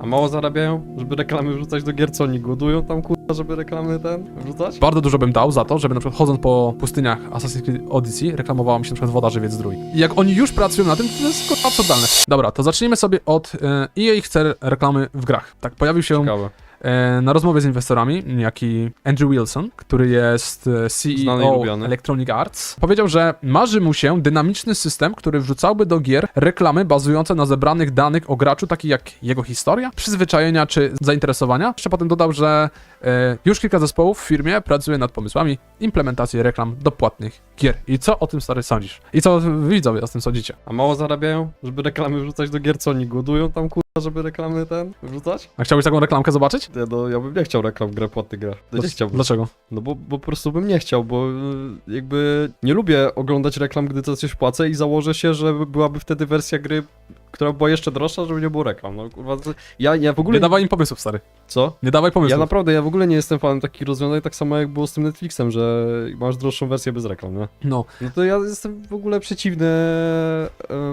A mało zarabiają, żeby reklamy wrzucać do gier, co oni głodują tam kurwa, żeby reklamy ten wrzucać? Bardzo dużo bym dał za to, żeby na przykład chodząc po pustyniach Assassin's Creed Odyssey reklamowała mi się na przykład woda żywiec zdrój. I jak oni już pracują na tym, to jest kurwa absurdalne. Dobra, to zacznijmy sobie od e, EA chce reklamy w grach. Tak, pojawił się Ciekawe. E, na rozmowie z inwestorami niejaki Andrew Wilson, który jest e, CEO. Electronic Arts. Powiedział, że marzy mu się dynamiczny system, który wrzucałby do gier reklamy bazujące na zebranych danych o graczu, takie jak jego historia, przyzwyczajenia czy zainteresowania. Jeszcze potem dodał, że e, już kilka zespołów w firmie pracuje nad pomysłami implementacji reklam do płatnych gier. I co o tym stary sądzisz? I co widzowie o tym sądzicie? A mało zarabiają, żeby reklamy wrzucać do gier, co oni głodują tam kurwa, żeby reklamy ten wrzucać? A chciałbyś taką reklamkę zobaczyć? Ja, no, ja bym nie chciał reklam grę płatnych grach. No, nie Dlac- chciałbym. Dlaczego? No bo, bo po prostu bym nie chciał, bo y, jakby nie lubię oglądać reklam, gdy to coś płacę i założę się, że byłaby wtedy wersja gry, która była jeszcze droższa, żeby nie było reklam. No kurwa, to- ja, ja w ogóle... Nie dawaj im pomysłów, stary. Co? Nie dawaj Ja pomysłów. naprawdę, ja w ogóle nie jestem fanem takich rozwiązań, tak samo jak było z tym Netflixem, że masz droższą wersję bez reklam, nie? No, No to ja jestem w ogóle przeciwny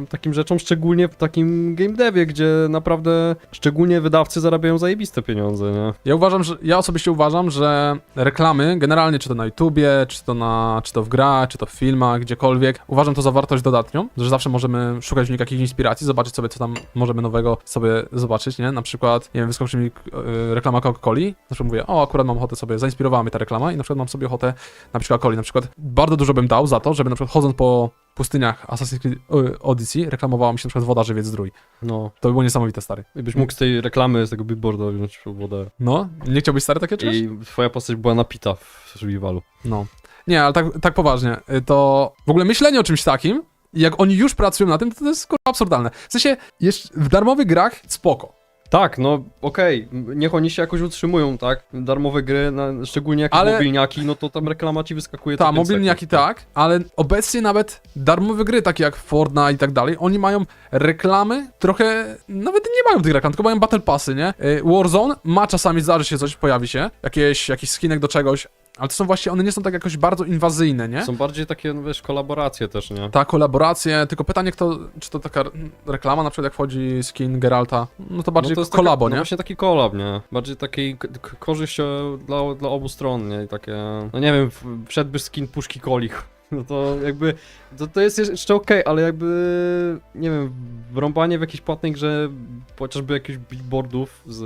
takim rzeczom, szczególnie w takim game devie, gdzie naprawdę szczególnie wydawcy zarabiają zajebiste pieniądze, nie? Ja uważam, że ja osobiście uważam, że reklamy, generalnie czy to na YouTubie, czy to na, czy to w grach, czy to w filmach, gdziekolwiek, uważam to za wartość dodatnią, że zawsze możemy szukać w nich jakichś inspiracji, zobaczyć sobie, co tam możemy nowego sobie zobaczyć, nie? Na przykład, nie wiem, wyskoczy mi y, reklama Coca-Coli, na przykład mówię, o, akurat mam ochotę sobie, zainspirowała mnie ta reklama i na przykład mam sobie ochotę na przykład Coca-Coli, na przykład bardzo dużo bym dał za to, żeby na przykład chodząc po pustyniach Assassin's Creed y, Odyssey reklamowała mi się na przykład woda żywiec zdrój. No. To by było niesamowite, stary. I byś mógł z tej reklamy, z tego billboarda wziąć wodę. No, nie chciałbyś stary takie czegoś? I twoja postać była napita w survivalu. No. Nie, ale tak, tak poważnie, y, to w ogóle myślenie o czymś takim, jak oni już pracują na tym, to, to jest kurwa absurdalne. W sensie, jeszcze w darmowych grach spoko, Tak, no okej, niech oni się jakoś utrzymują, tak? Darmowe gry, na, szczególnie jakieś Ale- mobilniaki, no to tam reklama ci wyskakuje ta, pięć mobilniaki sekund, tak, ale obecnie nawet darmowe gry, takie jak Fortnite i tak dalej, oni mają reklamy, trochę, nawet nie mają tych reklam, tylko mają battle passy, nie? Y, Warzone ma czasami, zdarzy się coś, pojawi się, jakieś, jakiś skinek do czegoś, ale to są właśnie, one nie są tak jakoś bardzo inwazyjne, nie? Są bardziej takie, no wiesz, kolaboracje też, nie? Ta kolaboracje, tylko pytanie, kto, czy to taka reklama, na przykład jak wchodzi skin Geralta, no to bardziej no to jest kolabo, taka, nie? No właśnie taki kolab, nie? Bardziej takiej korzyść e, dla, dla obu stron, nie? I takie, no nie wiem, wszedłby skin puszki kolich. No to jakby, to, to jest jeszcze okej, ale jakby, nie wiem, wrąbanie w jakiejś płatnej grze, chociażby jakichś billboardów z,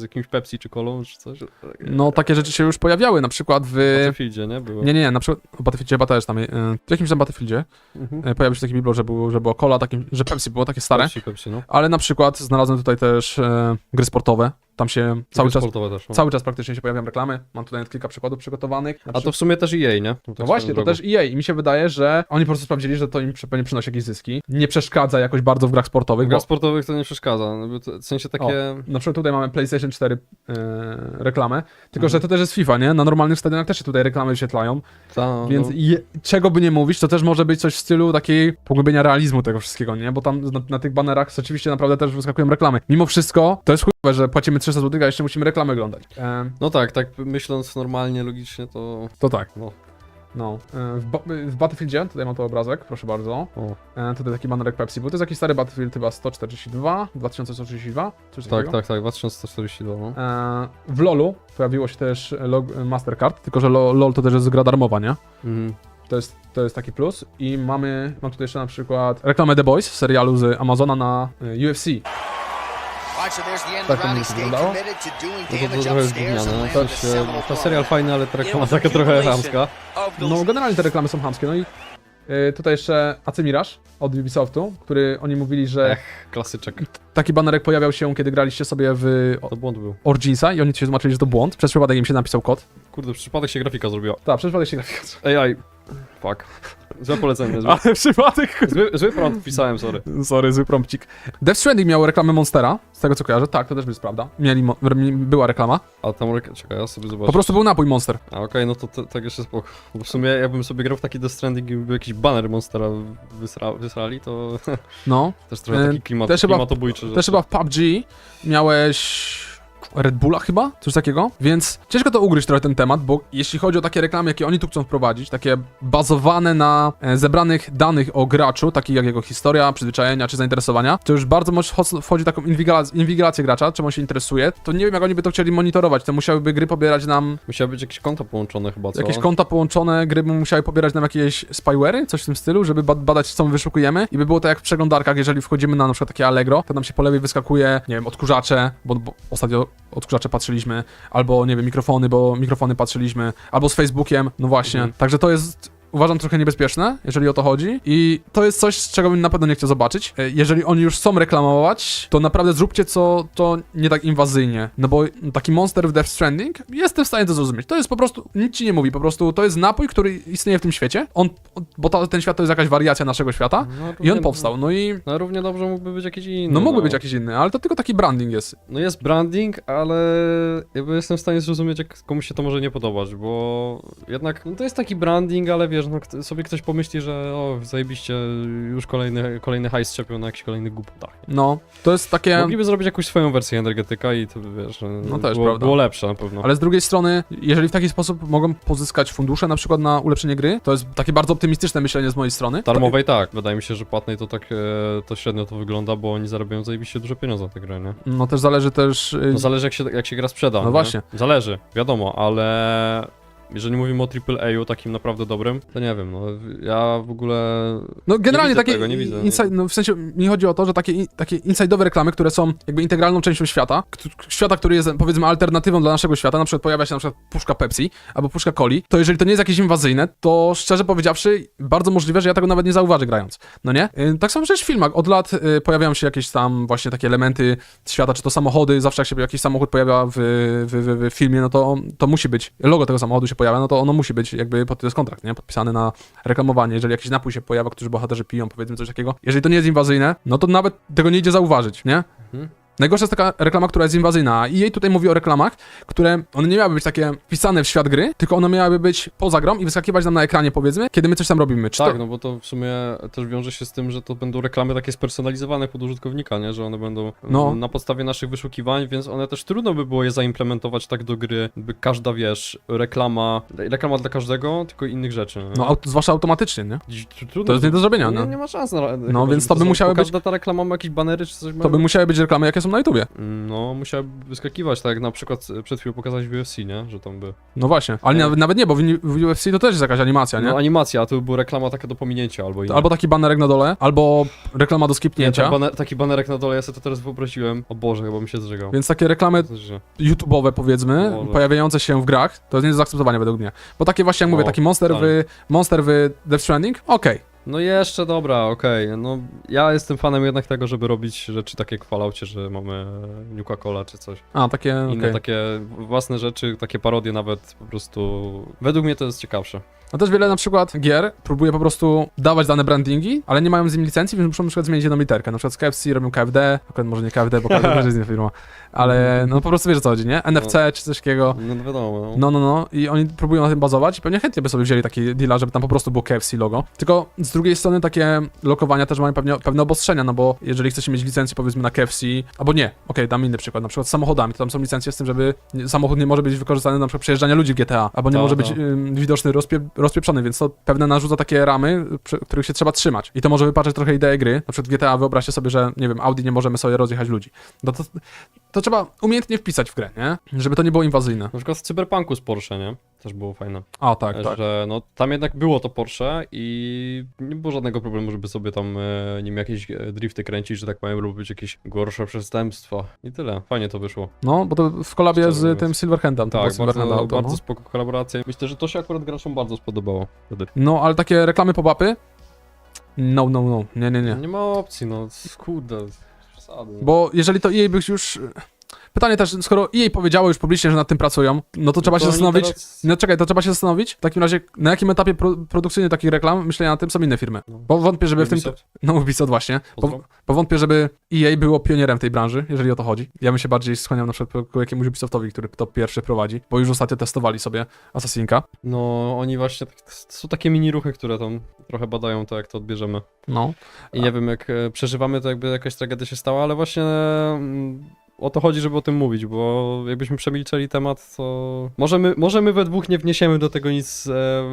z jakimś Pepsi czy kolą, czy coś. No takie rzeczy się już pojawiały, na przykład w... W Battlefieldzie, nie? Było. Nie, nie, nie, na przykład w Battlefieldzie chyba też tam, y, w jakimś tam Battlefieldzie Mhm. y, pojawił się taki billboard, że, było, że była cola, takim, że Pepsi było takie stare, Pepsi, Pepsi, no. ale na przykład znalazłem tutaj też e, gry sportowe, tam się cały czas, Sportowe też, no. cały czas praktycznie się pojawiają reklamy, mam tutaj nawet kilka przykładów przygotowanych. Na A to w sumie też EA, nie? No właśnie, to też EA i mi się wydaje, że oni po prostu sprawdzili, że to im przy- pewnie przynosi jakieś zyski. Nie przeszkadza jakoś bardzo w grach sportowych, W bo grach sportowych to nie przeszkadza, no bo to, w sensie takie... na przykład tutaj mamy PlayStation 4 e, reklamę, tylko Mhm. że to też jest FIFA, nie? Na normalnych stadionach też się tutaj reklamy wyświetlają, Ta, więc no. je, czego by nie mówić, to też może być coś w stylu takiej pogłębienia realizmu tego wszystkiego, nie? Bo tam na, na tych banerach rzeczywiście naprawdę też wyskakują reklamy. Mimo wszystko, to jest chujowe, że płacimy 300 zł, a jeszcze musimy reklamy oglądać. E, No tak, tak myśląc normalnie, logicznie, to... to tak. No. No, e, w, ba- w Battlefieldzie, tutaj mam to obrazek, proszę bardzo. O. E, tutaj taki banerek Pepsi, bo to jest jakiś stary Battlefield chyba 142, 2132, coś Tak, takiego. tak, tak, 2142, no. E, w LoLu pojawiło się też log, Mastercard, tylko że Lo- LoL to też jest gra darmowa, nie? Mhm. To jest, to jest taki plus. I mamy, mam tutaj jeszcze na przykład reklamę The Boys, serialu z Amazona na e, UFC. Tak to mi się wyglądało. No to, to trochę jest gówniane, no to się, to serial fajny, ale ta reklama taka trochę chamska. No generalnie te reklamy są chamskie, no i e, tutaj jeszcze AC Mirage od Ubisoftu, który oni mówili, że Ech, klasyczek. taki banerek pojawiał się, kiedy graliście sobie w To błąd był. Originsa i oni się zobaczyli, że to błąd. Przez przypadek im się napisał kod. Kurde, w przypadek się grafika zrobiła. Tak, przez przypadek się grafika. AI. Fuck. Złe polecenie, zły, Ale przypadek... zły, zły prompt wpisałem, sorry. Sorry, zły prompcik. Death Stranding miał reklamę Monstera, z tego co kojarzę. Tak, to też jest prawda. Mieli, mo- była reklama. A tam, rek- czekaj, ja sobie zobaczę. Po prostu był napój Monster. A okej, no to, tak jeszcze spoko. Bo w sumie jakbym sobie grał w taki Death Stranding i by jakiś banner Monstera wysra wysrali, to No. też trochę E, taki klimat, też chyba- klimatobójczy. że- Też chyba w PUBG miałeś Red Bulla chyba? Coś takiego? Więc ciężko to ugryźć trochę ten temat, bo jeśli chodzi o takie reklamy, jakie oni tu chcą wprowadzić, takie bazowane na e, zebranych danych o graczu, takich jak jego historia, przyzwyczajenia czy zainteresowania, to już bardzo mocno wcho- wchodzi taką inwigilację, gracza, czym on się interesuje, to nie wiem jak oni by to chcieli monitorować, to musiałyby gry pobierać nam Musiały być jakieś konta połączone chyba, co? Jakieś konta połączone, gry by musiały pobierać nam jakieś spyware'y, coś w tym stylu, żeby ba- badać, co my wyszukujemy. I by było tak jak w przeglądarkach, jeżeli wchodzimy na na przykład takie Allegro, to nam się po lewej wyskakuje, nie wiem, odkurzacze, bo, bo ostatnio odkurzacze patrzyliśmy, albo, nie wiem, mikrofony, bo mikrofony patrzyliśmy, albo z Facebookiem, no właśnie. Mhm. Także to jest... Uważam trochę niebezpieczne, jeżeli o to chodzi. I to jest coś, z czego bym na pewno nie chciał zobaczyć. E, Jeżeli oni już chcą reklamować, to naprawdę zróbcie co to nie tak inwazyjnie. No bo taki monster w Death Stranding, jestem w stanie to zrozumieć. To jest po prostu, nic ci nie mówi, po prostu to jest napój, który istnieje w tym świecie. On, on- bo ta, ten świat to jest jakaś wariacja naszego świata. No, I równie- on powstał, no i... No równie dobrze mógłby być jakiś inny. No mógłby być jakiś inny, ale to tylko taki branding jest. No jest branding, ale jakby jestem w stanie zrozumieć, jak komuś się to może nie podobać, bo jednak no to jest taki branding, ale wiesz, no kto- sobie ktoś pomyśli, że o, zajebiście, już kolejny, kolejny hajs szczepią na jakichś kolejnych głupotach. No, to jest takie... Mogliby zrobić jakąś swoją wersję energetyka i to wiesz, No też było, prawda. było lepsze na pewno. Ale z drugiej strony, jeżeli w taki sposób mogą pozyskać fundusze na przykład na ulepszenie gry, to jest takie bardzo optymistyczne myślenie z mojej strony. Darmowej tak, wydaje mi się, że płatnej to tak, e, to średnio to wygląda, bo oni zarabiają zajebiście duże pieniądze na tę grę, nie? No też zależy też... y, No zależy jak się, jak się gra sprzeda. No nie? właśnie. Zależy, wiadomo, ale jeżeli mówimy o AAA takim naprawdę dobrym, to nie wiem, no ja w ogóle... No generalnie widzę takie tego, nie widzę, nie. inside, no w sensie mi chodzi o to, że takie, takie inside'owe reklamy, które są jakby integralną częścią świata, kt- świata, który jest powiedzmy alternatywą dla naszego świata, na przykład pojawia się na przykład puszka Pepsi albo puszka Coli, to jeżeli to nie jest jakieś inwazyjne, to szczerze powiedziawszy, bardzo możliwe, że ja tego nawet nie zauważę grając. No nie? Y, Tak samo przecież w filmach. Od lat y, pojawiają się jakieś tam właśnie takie elementy świata, czy to samochody, zawsze jak się jakiś samochód pojawia w, w, w, w filmie, no to, to musi być, logo tego samochodu się pojawia, no to ono musi być jakby, to jest kontrakt, nie? Podpisany na reklamowanie. Jeżeli jakiś napój się pojawia, którzy bohaterzy piją, powiedzmy coś takiego, jeżeli to nie jest inwazyjne, no to nawet tego nie idzie zauważyć, nie? Mhm. Najgorsza jest taka reklama, która jest inwazyjna, a jej tutaj mówi o reklamach, które one nie miały być takie wpisane w świat gry, tylko one miały być poza grą i wyskakiwać nam na ekranie, powiedzmy, kiedy my coś tam robimy. Czy Tak, to... no bo to w sumie też wiąże się z tym, że to będą reklamy takie spersonalizowane pod użytkownika, nie? Że one będą No. no. na podstawie naszych wyszukiwań, więc one też trudno by było je zaimplementować tak do gry, by każda, wiesz, reklama, reklama dla każdego, tylko innych rzeczy. nie? No, aut- zwłaszcza automatycznie, nie? Trudno, To jest nie do zrobienia, nie, no. nie ma szans na No, więc to by musiały być- Każda ta reklama ma jakieś banery czy coś. To by musiały być reklamy, jakie są na YouTubie. No, musiałaby wyskakiwać, tak jak na przykład przed chwilą pokazać w UFC, nie? Że tam by... No właśnie, ale Nie. nawet, nawet nie, bo w, w UFC to też jest jakaś animacja, nie? No animacja, a tu była reklama taka do pominięcia albo inna. Albo taki banerek na dole, albo reklama do Nie, skipnięcia. tak baner, taki banerek na dole, ja sobie to teraz wyobraziłem. O Boże, chyba mi się zżegał. Więc takie reklamy YouTube'owe powiedzmy, Boże. pojawiające się w grach, to jest nie do zaakceptowania według mnie. Bo takie właśnie jak mówię, No, taki monster tak. w, monster w Death Stranding, okej. No jeszcze dobra, okej. No ja jestem fanem jednak tego, żeby robić rzeczy takie jak w Falloutie, że mamy Nuka Cola czy coś. A, takie, Inne okej. takie własne rzeczy, takie parodie nawet po prostu. Według mnie to jest ciekawsze. A też wiele na przykład gier próbuje po prostu dawać dane brandingi, ale nie mają z nim licencji, więc muszą na przykład zmienić jedną literkę. Na przykład z KFC robią KFD, akurat może nie KFD, bo KFD też jest inna firma, ale no po prostu wiesz o co chodzi, nie? NFC czy coś takiego. No wiadomo. No. No, no, no. I oni próbują na tym bazować i pewnie chętnie by sobie wzięli taki deala, żeby tam po prostu było KFC logo. Tylko z drugiej strony takie lokowania też mają pewnie, pewne obostrzenia, no bo jeżeli chcecie mieć licencję powiedzmy na KFC, albo nie, okej, dam inny przykład, na przykład z samochodami, to tam są licencje z tym, żeby samochód nie może być wykorzystany na przykład przejeżdżania ludzi w GTA, albo nie Ta, może ta. być ym, widoczny rozpie, rozpieprzony, więc to pewne narzuca takie ramy, przy, których się trzeba trzymać. I to może wypaczać trochę ideę gry. Na przykład w GTA wyobraźcie sobie, że nie wiem, Audi nie możemy sobie rozjechać ludzi. No to, to trzeba umiejętnie wpisać w grę, nie? Żeby to nie było inwazyjne. Na przykład w Cyberpunku z Porsche, nie? Też było fajne. A, tak, tak. Że no tam jednak było to Porsche i nie było żadnego problemu, żeby sobie tam e, nim jakieś e, drifty kręcić, że tak powiem, lub być jakieś gorsze przestępstwa. I tyle. Fajnie to wyszło. No, bo to w kolabie Szczerze z mówiąc. tym Silverhandem. to było Tak, Silverhand bardzo, auto, bardzo no. spoko kolaboracja. Myślę, że to się akurat graczom bardzo spodobało wtedy. no, ale takie reklamy pop-upy? No, no, no. Nie, nie, nie. Nie ma opcji, no kurde, przesady. Bo jeżeli to EA by już... Pytanie też, skoro EA powiedziało już publicznie, że nad tym pracują, no to trzeba się oni zastanowić... teraz- No czekaj, to trzeba się zastanowić w takim razie, na jakim etapie pro produkcyjnym takich reklam myślenia na tym są inne firmy. No. Bo wątpię, żeby w tym... Ubisoft? No, Ubisoft właśnie. Bo, Pozdro. bo wątpię, żeby EA było pionierem tej branży, jeżeli o to chodzi. Ja bym się bardziej skłaniał na przykład ku jakiemuś Ubisoftowi, który to pierwszy prowadzi, bo już ostatnio testowali sobie Assassinka. No, oni właśnie, tak, są takie mini ruchy, które tam trochę badają to, jak to odbierzemy. No. I nie wiem, jak e, przeżywamy, to jakby jakaś tragedia się stała, ale właśnie mm, o to chodzi, żeby o tym mówić, bo jakbyśmy przemilczeli temat, to możemy, może my we dwóch nie wniesiemy do tego nic, e,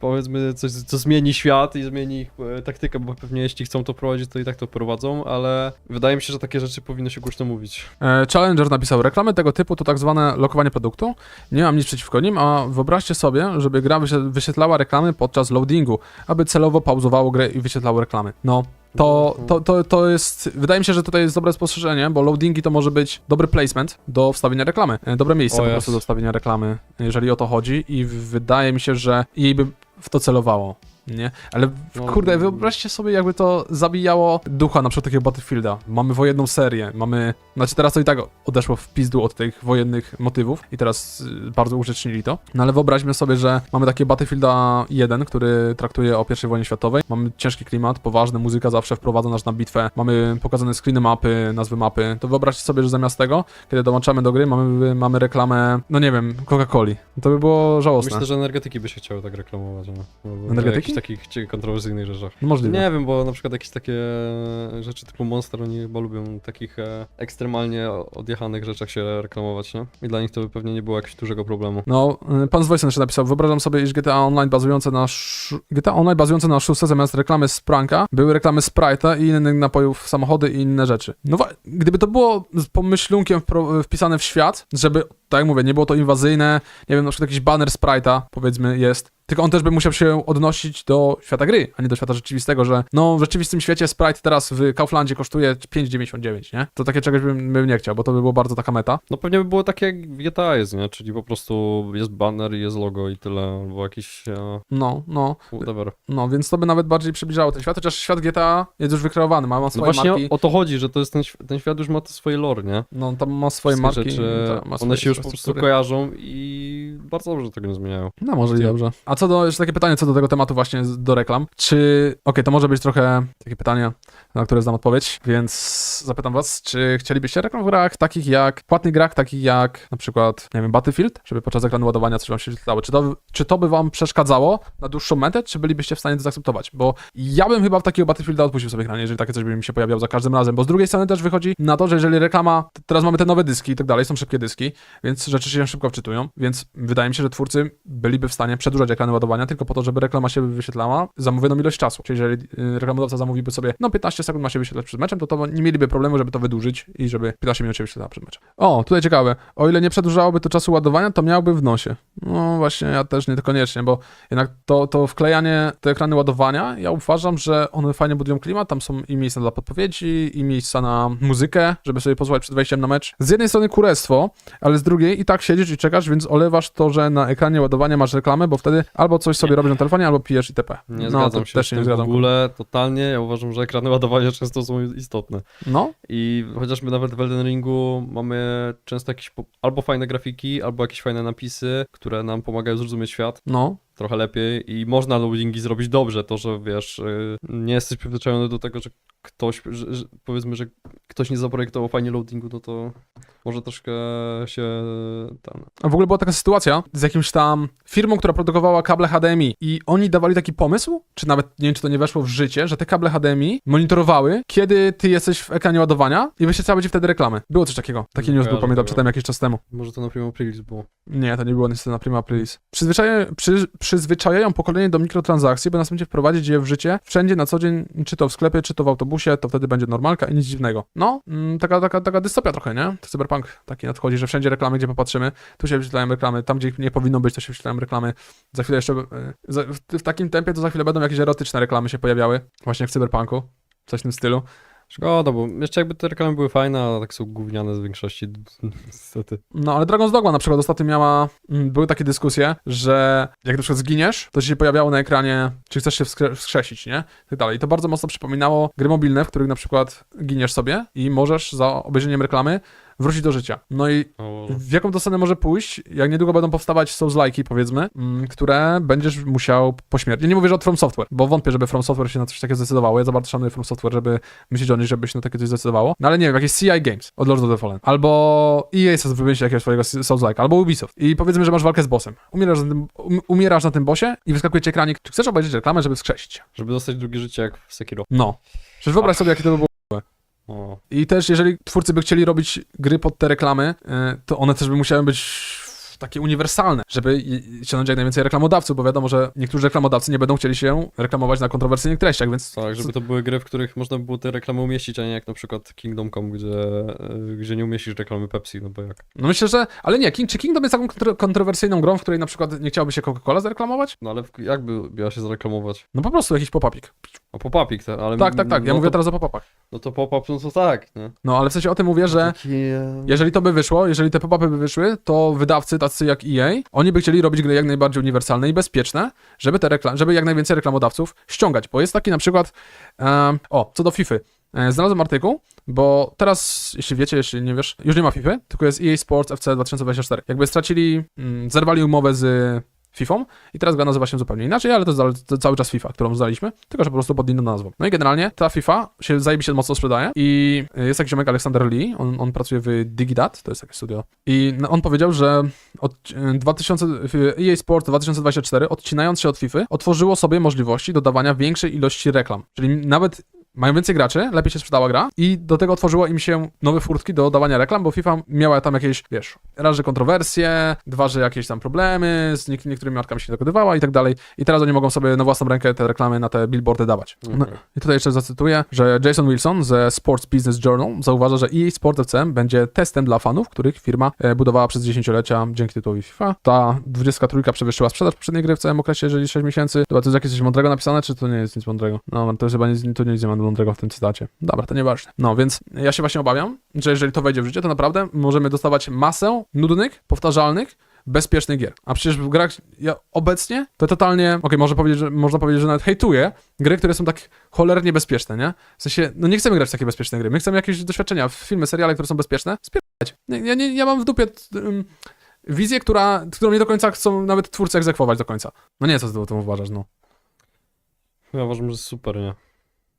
powiedzmy, coś, co zmieni świat i zmieni ich e, taktykę, bo pewnie jeśli chcą to prowadzić, to i tak to prowadzą, ale wydaje mi się, że takie rzeczy powinno się głośno mówić. E, Challenger napisał, reklamy tego typu to tak zwane lokowanie produktu. Nie mam nic przeciwko nim, a wyobraźcie sobie, żeby gra wyświe- wyświetlała reklamy podczas loadingu, aby celowo pauzowało grę i wyświetlało reklamy. No, to, to, to, to jest, wydaje mi się, że tutaj jest dobre spostrzeżenie, bo loadingi to może być dobry placement do wstawienia reklamy. E, Dobre miejsce O, po jest. prostu do wstawienia reklamy, jeżeli o to chodzi i wydaje mi się, że jej by w to celowało. Nie? Ale No, kurde, mm. wyobraźcie sobie, jakby to zabijało ducha na przykład takiego Battlefielda. Mamy wojenną serię, mamy. Znaczy teraz to i tak odeszło w pizdu od tych wojennych motywów i teraz y, bardzo urzecznili to. No ale wyobraźmy sobie, że mamy takie Battlefielda 1, który traktuje o I wojnie światowej. Mamy ciężki klimat, poważny, muzyka zawsze wprowadza nas na bitwę. Mamy pokazane screeny mapy, nazwy mapy. To wyobraźcie sobie, że zamiast tego, kiedy dołączamy do gry, mamy, mamy reklamę, no nie wiem, Coca-Coli. To by było żałosne. Myślę, że energetyki by się chciały tak reklamować, no. Energetyki? Jakichś takich cie- kontrowersyjnych rzeczach. Możliwe. Nie wiem, bo na przykład jakieś takie rzeczy typu Monster, oni chyba lubią takich e, ekstremalnie odjechanych rzeczach się reklamować, nie? I dla nich to by pewnie nie było jakiegoś dużego problemu. No, y, pan z Voice jeszcze napisał, wyobrażam sobie, iż GTA Online bazujące na sz... GTA Online bazujące na szóstce zamiast reklamy z pranka były reklamy Sprite'a i innych napojów, samochody i inne rzeczy. No wa- gdyby to było z pomyślunkiem wpro- wpisane w świat, żeby, tak jak mówię, nie było to inwazyjne, nie wiem, na przykład jakiś banner Sprite'a, powiedzmy, jest, tylko on też by musiał się odnosić do świata gry, a nie do świata rzeczywistego, że no w rzeczywistym świecie Sprite teraz w Kauflandzie kosztuje 5,99, nie? To takie czegoś bym, bym nie chciał, bo to by było bardzo taka meta. No pewnie by było takie jak GTA jest, nie? Czyli po prostu jest banner i jest logo i tyle, albo jakiś e, No, no. whatever. No, więc to by nawet bardziej przybliżało ten świat, chociaż świat GTA jest już wykreowany, ma, ma No swoje właśnie marki. o, o to chodzi, że to jest ten, ten świat już ma swoje lore, nie? No, tam ma swoje Wszystkie marki. Rzeczy, ta, ma swoje one się już po prostu kojarzą i bardzo dobrze tego nie zmieniają. No, może i dobrze. A co do, jeszcze takie pytanie co do tego tematu właśnie do reklam. Czy, okej, to może być trochę takie pytanie, na które znam odpowiedź, więc zapytam was, czy chcielibyście reklam w grach takich jak, płatnych grach takich jak na przykład, nie wiem, Battlefield, żeby podczas ekranu ładowania coś wam się wyświetlało. Czy to, czy to by wam przeszkadzało na dłuższą metę, czy bylibyście w stanie to zaakceptować? Bo ja bym chyba w takiego Battlefielda odpuścił sobie ekranie, jeżeli takie coś by mi się pojawiało za każdym razem, bo z drugiej strony też wychodzi na to, że jeżeli reklama, teraz mamy te nowe dyski i tak dalej, są szybkie dyski, więc rzeczy się szybko wczytują, więc wydaje mi się, że twórcy byliby w stanie przedłużać ładowania tylko po to, żeby reklama się wyświetlała za mówioną ilość czasu. Czyli jeżeli y, reklamodawca zamówiłby sobie, no 15 sekund ma się wyświetlać przed meczem, to, to nie mieliby problemu, żeby to wydłużyć i żeby 15 minut się wyświetlała przed meczem. O, tutaj ciekawe. O ile nie przedłużałoby to czasu ładowania, to miałby w nosie. No właśnie, ja też nie koniecznie, bo jednak to, to wklejanie, te ekrany ładowania, ja uważam, że one fajnie budują klimat, tam są i miejsca dla podpowiedzi, i miejsca na muzykę, żeby sobie pozwolić przed wejściem na mecz. Z jednej strony kurestwo, ale z drugiej i tak siedzisz i czekasz, więc olewasz to, że na ekranie ładowania masz reklamę, bo wtedy albo coś sobie robisz na telefonie, albo pijesz itp. Nie no, zgadzam się też się nie zgadzam. w ogóle, totalnie. Ja uważam, że ekrany ładowania często są istotne. No, I chociażby nawet w Elden Ringu mamy często jakieś albo fajne grafiki, albo jakieś fajne napisy, które nam pomagają zrozumieć świat no, trochę lepiej i można loadingi zrobić dobrze, to, że wiesz, y, nie jesteś przyzwyczajony do tego, że ktoś, że, że powiedzmy, że ktoś nie zaprojektował fajnie loadingu, no to może troszkę się ten... A w ogóle była taka sytuacja z jakimś tam firmą, która produkowała kable HDMI i oni dawali taki pomysł, czy nawet nie wiem, czy to nie weszło w życie, że te kable HDMI monitorowały, kiedy ty jesteś w ekranie ładowania i wyświetlały ci wtedy reklamy. Było coś takiego. Taki Nie news był, pamiętam, czytałem jakiś czas temu. Może to na primo release było. Nie, to nie było niestety na Prima Aprilis. Przyzwyczajają, przy, przyzwyczajają pokolenie do mikrotransakcji, by następnie wprowadzić je w życie wszędzie na co dzień, czy to w sklepie, czy to w autobusie, to wtedy będzie normalka i nic dziwnego. No, mm, taka, taka, taka dystopia trochę, nie? To cyberpunk taki nadchodzi, że wszędzie reklamy, gdzie popatrzymy, tu się wyświetlają reklamy, tam gdzie nie powinno być, to się wyświetlają reklamy. Za chwilę jeszcze, e, w takim tempie to za chwilę będą jakieś erotyczne reklamy się pojawiały, właśnie w cyberpunku. Coś w tym stylu. Szkoda, bo jeszcze jakby te reklamy były fajne, a tak są gówniane z większości, niestety. No, ale Dragon's Dogma na przykład ostatnio miała, mm, były takie dyskusje, że jak na przykład zginiesz, to ci się pojawiało na ekranie, czy chcesz się wskre- wskrzesić, nie? I tak dalej. I to bardzo mocno przypominało gry mobilne, w których na przykład giniesz sobie i możesz za obejrzeniem reklamy wrócić do życia. No i w jaką to stronę może pójść, jak niedługo będą powstawać Souls-like'i, powiedzmy, mm, które będziesz musiał po śmierci. Ja nie mówię, że od From Software, bo wątpię, żeby From Software się na coś takiego zdecydowało. Ja za bardzo szanuję From Software, żeby myśleć o nich, żeby się na takie coś zdecydowało. No ale nie wiem, jakieś CI Games od Lords of the Fallen, albo EA wymyśli jakiegoś swojego Souls-like, albo Ubisoft. I powiedzmy, że masz walkę z bossem. Umierasz na tym, um, umierasz na tym bossie i wyskakuje ci ekranik, czy chcesz obejrzeć reklamę, żeby skrzesić cię? żeby dostać drugie życie jak w Sekiro. No. Przecież wyobraź sobie, jakie to by było. O. I też, jeżeli twórcy by chcieli robić gry pod te reklamy, e, to one też by musiały być takie uniwersalne, żeby ściągnąć jak najwięcej reklamodawców, bo wiadomo, że niektórzy reklamodawcy nie będą chcieli się reklamować na kontrowersyjnych treściach, więc Tak, żeby to były gry, w których można by było te reklamy umieścić, a nie jak na przykład Kingdom Come, gdzie, e, gdzie nie umieścisz reklamy Pepsi, no bo jak? no myślę, że, ale nie, King, czy Kingdom jest taką kontro- kontrowersyjną grą, w której na przykład nie chciałoby się Coca-Cola zareklamować? No ale w- jak by miała się zareklamować? No po prostu jakiś pop-upik. A pop-upik, te, ale... Tak, tak, tak, ja no mówię to, teraz o pop-upach. No to pop-up, no to tak, nie? No ale w sensie o tym mówię, że Taki, e, Jeżeli to by wyszło, jeżeli te pop-upy by wyszły, to wydawcy tacy jak EA, oni by chcieli robić gry jak najbardziej uniwersalne i bezpieczne, żeby, te reklam- żeby jak najwięcej reklamodawców ściągać. Bo jest taki na przykład, em, o, co do FIFA. E, Znalazłem artykuł, bo teraz, jeśli wiecie, jeśli nie wiesz, już nie ma FIFA, tylko jest EA Sports FC 2024. Jakby stracili, mm, zerwali umowę z FIFA i teraz gra nazywa się zupełnie inaczej, ale to, jest cały czas FIFA, którą znaliśmy, tylko że po prostu pod inną nazwą. No i generalnie ta FIFA się zajebiście mocno sprzedaje i jest taki ziomek Aleksander Lee, on, on pracuje w Digidat, to jest takie studio. I no, on powiedział, że od e, 2000, w EA Sport 2024, odcinając się od FIFA, otworzyło sobie możliwości dodawania większej ilości reklam, czyli nawet mają więcej graczy, lepiej się sprzedała gra i do tego otworzyło im się nowe furtki do dawania reklam, bo FIFA miała tam jakieś, wiesz, raz, że kontrowersje, dwa, że jakieś tam problemy, z niek- niektórymi markami się dogodywała i tak dalej. I teraz oni mogą sobie na własną rękę te reklamy na te billboardy dawać. No. I tutaj jeszcze zacytuję, że Jason Wilson ze Sports Business Journal zauważa, że EA Sport FC będzie testem dla fanów, których firma e, budowała przez dziesięciolecia dzięki tytułowi FIFA. Ta 23 przewyższyła sprzedaż poprzedniej gry w całym okresie, jeżeli 6 miesięcy. Dobra, to jest jakieś coś mądrego napisane, czy to nie jest nic mądrego? No, to chyba nic, to nie ma mądrego w tym cytacie. Dobra, to nieważne. No, więc ja się właśnie obawiam, że jeżeli to wejdzie w życie, to naprawdę możemy dostawać masę nudnych, powtarzalnych, bezpiecznych gier. A przecież w grach ja obecnie to totalnie, okej, może powiedzieć, można powiedzieć, że nawet hejtuję gry, które są tak cholernie bezpieczne, nie? W sensie, no nie chcemy grać w takie bezpieczne gry, my chcemy jakieś doświadczenia, filmy, seriale, które są bezpieczne, spierać. Ja, nie, ja mam w dupie um, wizję, która, którą nie do końca chcą nawet twórcy egzekwować do końca. No nie, co o tym uważasz, no. Ja uważam, że super, nie?